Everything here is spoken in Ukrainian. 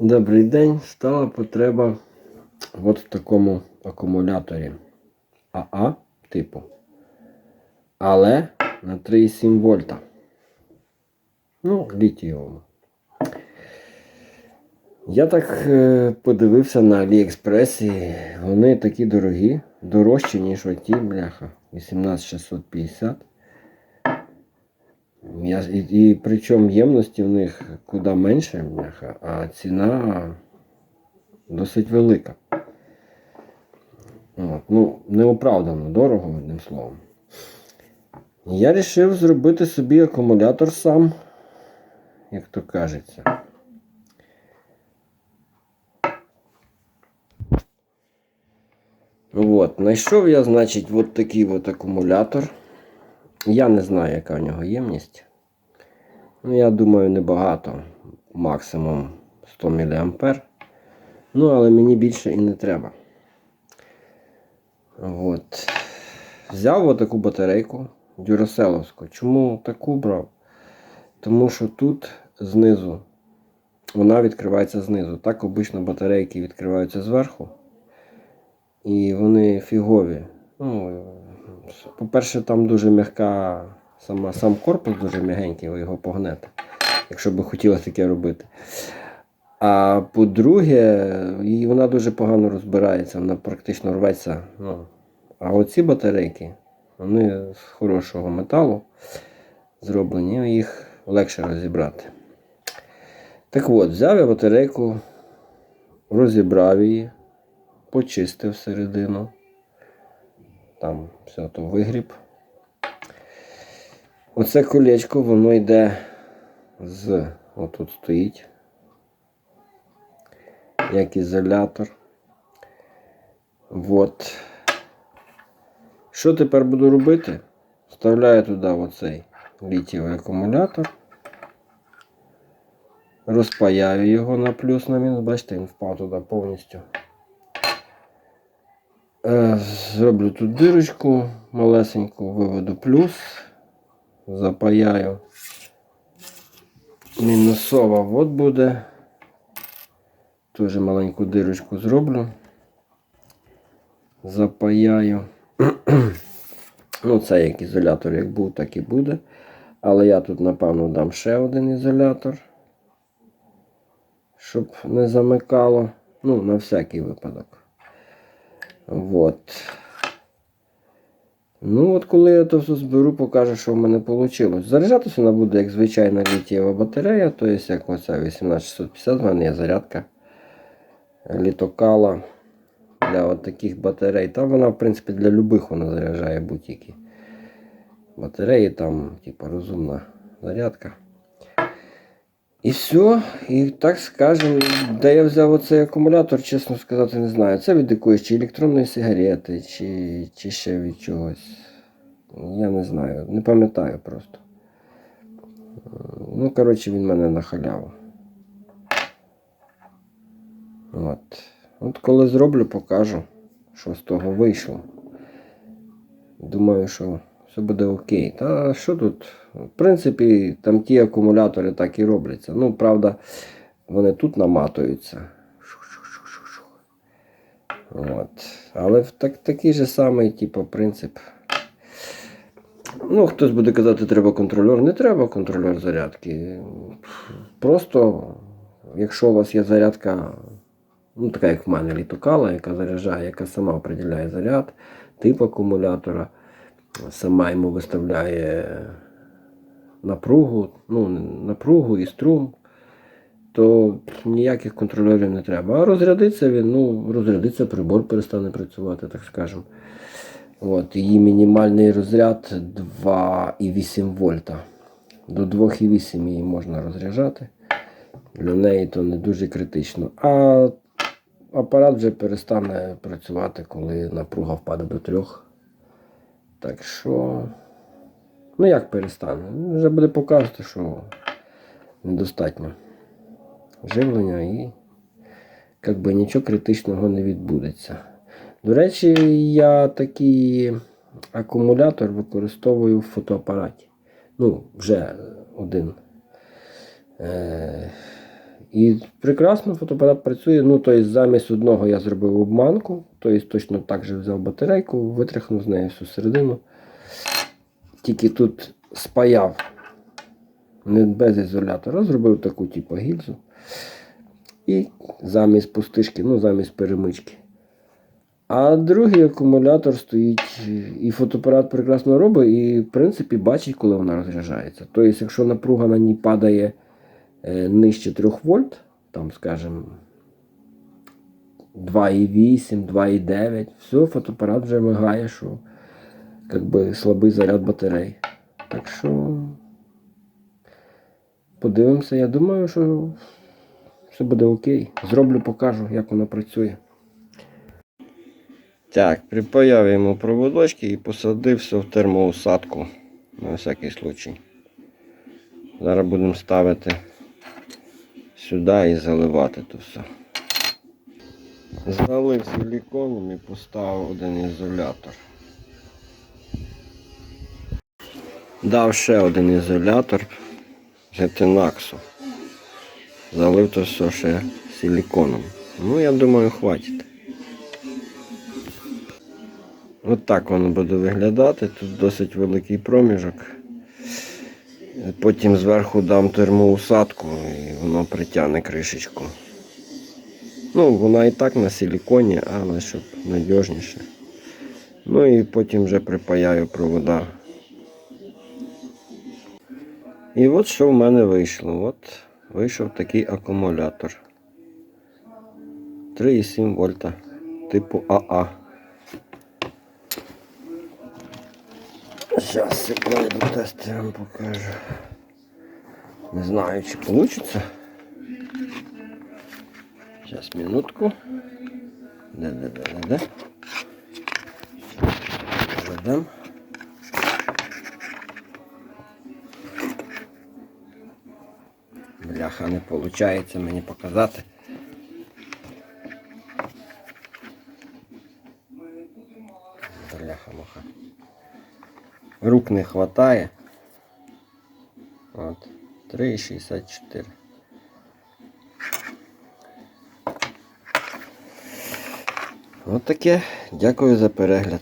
Добрий день. Стала потреба от в такому акумуляторі АА типу. Але на 3,7 вольта. Ну, літієвому. Я так е, подивився на Аліекспресі. Вони такі дорогі, дорожчі, ніж оті, бляха. 18650. І, і причому ємності в них куди менше, бляха, а ціна досить велика. От, ну, неоправдано дорого, одним словом. Я вирішив зробити собі акумулятор сам, як то кажеться. От, знайшов я, значить, от такий от акумулятор. Я не знаю, яка в нього ємність. Ну, я думаю, небагато. Максимум 100 мА. Ну, але мені більше і не треба. От. Взяв отаку батарейку дюраселовську. Чому таку брав? Тому що тут знизу вона відкривається знизу. Так обично батарейки відкриваються зверху. І вони фігові. Ну, по-перше, там дуже м'яка, сама, сам корпус дуже м'ягенький, ви його погнете, якщо би хотілося таке робити. А по-друге, вона дуже погано розбирається, вона практично рветься. Ну. А оці батарейки, вони з хорошого металу зроблені, їх легше розібрати. Так от, взяв я батарейку, розібрав її, почистив середину. Там все то вигріб. Оце колечко, воно йде з, отут стоїть, як ізолятор. От. Що тепер буду робити? Вставляю туди оцей літієвий акумулятор. Розпаяю його на плюс на мінус. Бачите, він впав туди повністю. Е, Зроблю тут дирочку малесеньку, виведу плюс, запаяю. Мінусова от буде. Теж маленьку дирочку зроблю. Запаяю. ну, це як ізолятор, як був, так і буде. Але я тут, напевно, дам ще один ізолятор, щоб не замикало. Ну, на всякий випадок. Вот. Ну, от коли я то все зберу, покажу, що в мене вийшло. Заряджатися вона буде як звичайна літієва батарея, тобто як оця 18650, в мене є зарядка літокала для от таких батарей. Там вона, в принципі, для любих вона заряджає будь-які батареї, там, типу, розумна зарядка. І все, і так скажемо, де я взяв оцей акумулятор, чесно сказати, не знаю. Це від якоїсь чи електронної сигарети, чи, чи ще від чогось. Я не знаю, не пам'ятаю просто. Ну, коротше, він мене на халяву. От. От коли зроблю, покажу, що з того вийшло. Думаю, що все буде окей. Та що тут? В принципі, там ті акумулятори так і робляться. Ну, правда, вони тут наматуються. От. Але так, такий же самий, типу, принцип. Ну, хтось буде казати, треба контрольор. Не треба контрольор зарядки. Просто, якщо у вас є зарядка, ну, така як в мене літокала, яка заряджає, яка сама определяє заряд, тип акумулятора сама йому виставляє напругу, ну, напругу і струм, то ніяких контролерів не треба. А розрядиться він, ну, розрядиться, прибор перестане працювати, так скажемо. От, Її мінімальний розряд 2,8 вольта. До 2,8 її можна розряджати. Для неї то не дуже критично. А апарат вже перестане працювати, коли напруга впаде до 3. Так що, ну як перестане? Вже буде показувати, що недостатньо живлення і як би нічого критичного не відбудеться. До речі, я такий акумулятор використовую в фотоапараті. Ну, вже один. Е- І прекрасно фотоапарат працює. Ну, тобто замість одного я зробив обманку, тобто точно так же взяв батарейку, витряхнув з неї всю середину. Тільки тут спаяв не без ізолятора, зробив таку типу гільзу. І замість пустишки, ну замість перемички. А другий акумулятор стоїть, і фотоапарат прекрасно робить, і в принципі бачить, коли вона розряджається. Тобто, якщо напруга на ній падає нижче 3 вольт, там, скажімо, 2,8, 2,9, все, фотоапарат вже мигає, що как би, слабий заряд батарей. Так що подивимося, я думаю, що все буде окей. Зроблю, покажу, як воно працює. Так, припаяв йому проводочки і посадив все в термоусадку на всякий случай. Зараз будемо ставити сюди і заливати то все. Залив силіконом і поставив один ізолятор. Дав ще один ізолятор з етинаксу. Залив то все ще силіконом. Ну, я думаю, хватить. От так воно буде виглядати. Тут досить великий проміжок. Потім зверху дам термоусадку і воно притягне кришечку. Ну, вона і так на силіконі, але щоб надіжніше. Ну і потім вже припаяю провода. І от що в мене вийшло. От вийшов такий акумулятор. 3,7 вольта типу АА. Зараз секунду тест я покажу. Не знаю, чи вийде. Зараз минутку. Де, де, де, де, де. Ведем. Бляха, не виходить мені показати. Бляха муха. Рук не хватає. От. 3,64. От таке. Дякую за перегляд.